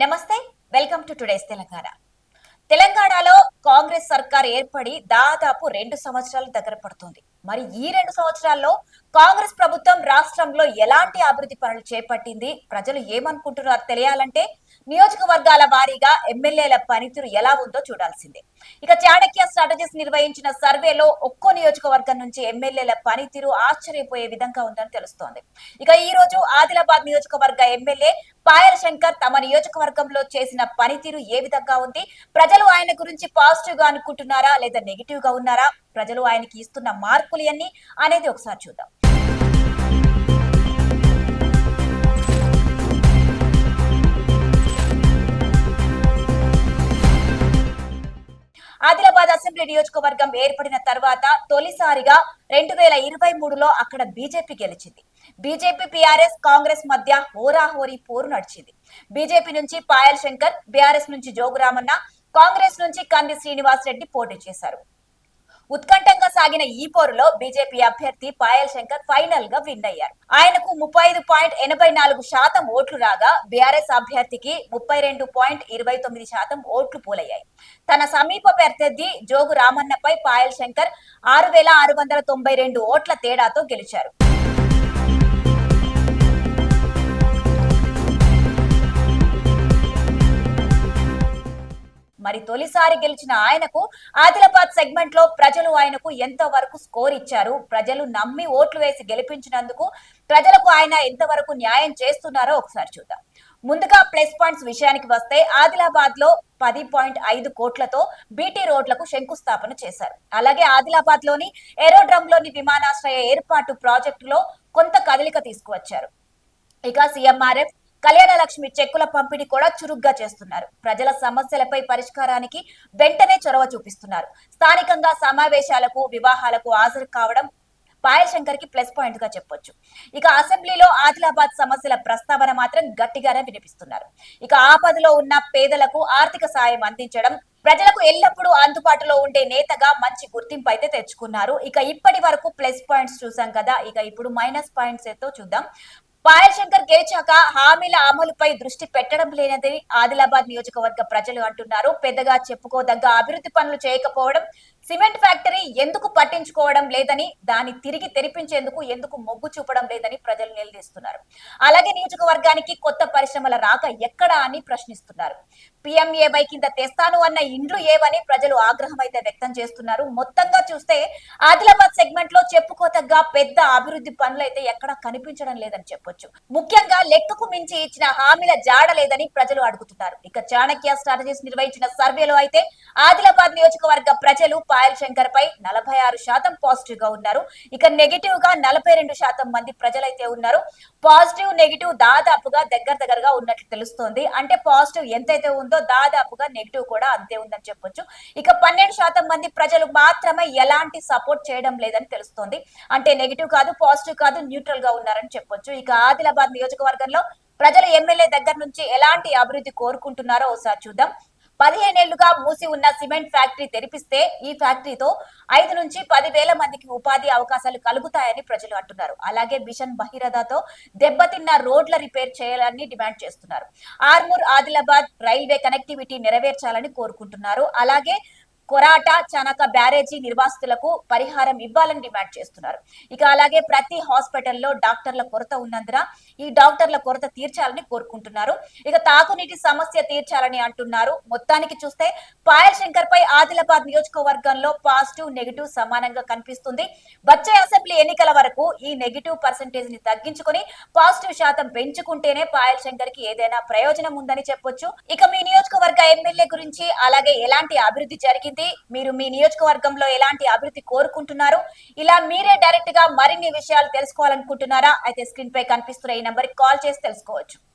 నమస్తే welcome to today's Telangana. తెలంగాణలో కాంగ్రెస్ సర్కార్ ఏర్పడి దాదాపు రెండు సంవత్సరాలు దగ్గర పడుతుంది. మరి ఈ రెండు సంవత్సరాల్లో కాంగ్రెస్ ప్రభుత్వం రాష్ట్రంలో ఎలాంటి అభివృద్ధి పనులు చేపట్టింది? ప్రజలు ఏమనుకుంటున్నారు తెలియాలంటే నియోజకవర్గాల వారీగా ఎమ్మెల్యేల పనితీరు ఎలా ఉందో చూడాల్సిందే. ఇక చాణక్య స్ట్రాటజీస్ నిర్వహించిన సర్వేలో ఒక్కో నియోజకవర్గం నుంచి ఎమ్మెల్యేల పనితీరు ఆశ్చర్యపోయే విధంగా ఉందని తెలుస్తోంది. ఇక ఈ రోజు ఆదిలాబాద్ నియోజకవర్గ ఎమ్మెల్యే పాయల్ శంకర్ తమ నియోజకవర్గంలో చేసిన పనితీరు ఏ విధంగా ఉంది? ప్రజలు ఆయన గురించి పాజిటివ్గా అనుకుంటున్నారా లేదా నెగిటివ్గా ఉన్నారా? ప్రజలు ఆయనకి ఇస్తున్న మార్కులు అన్ని అనేది ఒకసారి చూద్దాం. అసెంబ్లీ నియోజకవర్గం ఏర్పడిన తర్వాత తొలిసారిగా రెండు వేల ఇరవై మూడులో అక్కడ బీజేపీ గెలిచింది. బీజేపీ పిఆర్ఎస్ కాంగ్రెస్ మధ్య హోరాహోరీ పోరు నడిచింది. బీజేపీ నుంచి పాయల్ శంకర్ బీఆర్ఎస్ నుంచి జోగురామన్న కాంగ్రెస్ నుంచి కంది శ్రీనివాస్ రెడ్డి పోటీ చేశారు. ఉత్కంఠంగా సాగిన ఈ పోరులో బీజేపీ అభ్యర్థి పాయల్ శంకర్ ఫైనల్గా విన్ అయ్యారు. ఆయనకు ముప్పై ఐదు పాయింట్ ఎనభై నాలుగు శాతం ఓట్లు రాగా బీఆర్ఎస్ అభ్యర్థికి ముప్పై రెండు పాయింట్ ఇరవై తొమ్మిది శాతం ఓట్లు పోలయ్యాయి. తన సమీప ప్రత్యర్థి జోగు రామన్నపై పాయల్ శంకర్ ఆరు వేల ఆరు వందల తొంభై రెండు ఓట్ల తేడాతో గెలిచారు. మరి తొలిసారి గెలిచిన ఆయనకు ఆదిలాబాద్ సెగ్మెంట్లో ప్రజలు ఆయనకు ఎంత వరకు స్కోర్ ఇచ్చారు. ప్రజలు నమ్మి ఓట్లు వేసి గెలిపించినందుకు ప్రజలకు ఆయన ఎంతవరకు న్యాయం చేస్తున్నారో ఒకసారి చూద్దాం. ముందుగా ప్లస్ పాయింట్స్ విషయానికి వస్తే ఆదిలాబాద్లో పది పాయింట్ ఐదు కోట్లతో బీటీ రోడ్లకు శంకుస్థాపన చేశారు. అలాగే ఆదిలాబాద్లోని ఏరోడ్రమ్లోని విమానాశ్రయ ఏర్పాటు ప్రాజెక్టులో కొంత కదలిక తీసుకువచ్చారు. ఇక సీఎంఆర్ఎఫ్ కళ్యాణ లక్ష్మి చెక్కుల పంపిణీ కూడా చురుగ్గా చేస్తున్నారు. ప్రజల సమస్యలపై పరిష్కారానికి వెంటనే చొరవ చూపిస్తున్నారు. స్థానికంగా సమావేశాలకు వివాహాలకు హాజరు కావడం పాయల్ శంకర్కి ప్లస్ పాయింట్గా చెప్పొచ్చు. ఇక అసెంబ్లీలో ఆదిలాబాద్ సమస్యల ప్రస్తావన మాత్రం గట్టిగానే వినిపిస్తున్నారు. ఇక ఆపదలో ఉన్న పేదలకు ఆర్థిక సాయం అందించడం ప్రజలకు ఎల్లప్పుడూ అందుబాటులో ఉండే నేతగా మంచి గుర్తింపు అయితే తెచ్చుకున్నారు. ఇక ఇప్పటి వరకు ప్లస్ పాయింట్స్ చూసాం కదా ఇక ఇప్పుడు మైనస్ పాయింట్స్ ఏతో చూద్దాం. పాయల్శంకర్ గెలిచాక హామీల అమలుపై దృష్టి పెట్టడం లేనది ఆదిలాబాద్ నియోజకవర్గ ప్రజలు అంటున్నారు. పెద్దగా చెప్పుకోదగ్గ అభివృద్ధి పనులు చేయకపోవడం సిమెంట్ ఫ్యాక్టరీ ఎందుకు పట్టించుకోవడం లేదని దాన్ని తిరిగి తెరిపించేందుకు ఎందుకు మొగ్గు చూపడం లేదని ప్రజలు నిలదీస్తున్నారు. అలాగే నియోజకవర్గానికి కొత్త పరిశ్రమల రాక ఎక్కడా అని ప్రశ్నిస్తున్నారు. పిఎంఏవై కింద తెస్తాను అన్న ఇండ్లు ఏవని ప్రజలు ఆగ్రహం అయితే వ్యక్తం చేస్తున్నారు. మొత్తంగా చూస్తే ఆదిలాబాద్ సెగ్మెంట్లో చెప్పుకోతగ్గా పెద్ద అభివృద్ధి పనులు అయితే ఎక్కడా కనిపించడం లేదని చెప్పొచ్చు. ముఖ్యంగా లెక్కకు మించి ఇచ్చిన హామీల జాడ లేదని ప్రజలు అడుగుతున్నారు. ఇక చాణక్య స్ట్రాటజీస్ నిర్వహించిన సర్వేలో అయితే ఆదిలాబాద్ నియోజకవర్గ ప్రజలు పాయల్ శంకర్ పై నలభై ఆరు శాతం పాజిటివ్గా ఉన్నారు. ఇక నెగిటివ్గా నలభై రెండు శాతం మంది ప్రజలైతే ఉన్నారు. పాజిటివ్ నెగిటివ్ దాదాపుగా దగ్గర దగ్గరగా ఉన్నట్లు తెలుస్తోంది. అంటే పాజిటివ్ ఎంతైతే ఉందో దాదాపుగా నెగిటివ్ కూడా అంతే ఉందని చెప్పొచ్చు. ఇక పన్నెండు శాతం మంది ప్రజలు మాత్రమే ఎలాంటి సపోర్ట్ చేయడం లేదని తెలుస్తోంది. అంటే నెగిటివ్ కాదు పాజిటివ్ కాదు న్యూట్రల్గా ఉన్నారని చెప్పొచ్చు. ఇక ఆదిలాబాద్ నియోజకవర్గంలో ప్రజలు ఎమ్మెల్యే దగ్గర నుంచి ఎలాంటి అభివృద్ధి కోరుకుంటున్నారో ఒకసారి చూద్దాం. పదిహేనేళ్ళుగా మూసి ఉన్న సిమెంట్ ఫ్యాక్టరీ తెరిపిస్తే ఈ ఫ్యాక్టరీతో ఐదు నుంచి పది వేల మందికి ఉపాధి అవకాశాలు కలుగుతాయని ప్రజలు అంటున్నారు. అలాగే మిషన్ బహిరథతో దెబ్బతిన్న రోడ్ల రిపేర్ చేయాలని డిమాండ్ చేస్తున్నారు. ఆర్మూర్ ఆదిలాబాద్ రైల్వే కనెక్టివిటీ నెరవేర్చాలని కోరుకుంటున్నారు. అలాగే కొరాట చనక బ్యారేజీ నిర్వాసితులకు పరిహారం ఇవ్వాలని డిమాండ్ చేస్తున్నారు. ఇక అలాగే ప్రతి హాస్పిటల్లో డాక్టర్ల కొరత ఉన్నందున ఈ డాక్టర్ల కొరత తీర్చాలని కోరుకుంటున్నారు. ఇక తాగునీటి సమస్య తీర్చాలని అంటున్నారు. మొత్తానికి చూస్తే పాయల్ శంకర్ ఆదిలాబాద్ నియోజకవర్గంలో పాజిటివ్ నెగిటివ్ సమానంగా కనిపిస్తుంది. వచ్చే అసెంబ్లీ ఎన్నికల వరకు ఈ నెగిటివ్ పర్సంటేజ్ని తగ్గించుకుని పాజిటివ్ శాతం పెంచుకుంటేనే పాయల్ శంకర్కి ఏదైనా ప్రయోజనం ఉందని చెప్పొచ్చు. ఇక మీ నియోజకవర్గ ఎమ్మెల్యే గురించి అలాగే ఎలాంటి అభివృద్ధి జరిగింది? మీరు మీ నియోజకవర్గంలో ఎలాంటి అభివృద్ధి కోరుకుంటున్నారు? ఇలా మీరే డైరెక్ట్గా మరిన్ని విషయాలు తెలుసుకోవాలనుకుంటున్నారా? అయితే స్క్రీన్ పై కనిపిస్తున్న ఈ నంబర్ కాల్ చేసి తెలుసుకోవచ్చు.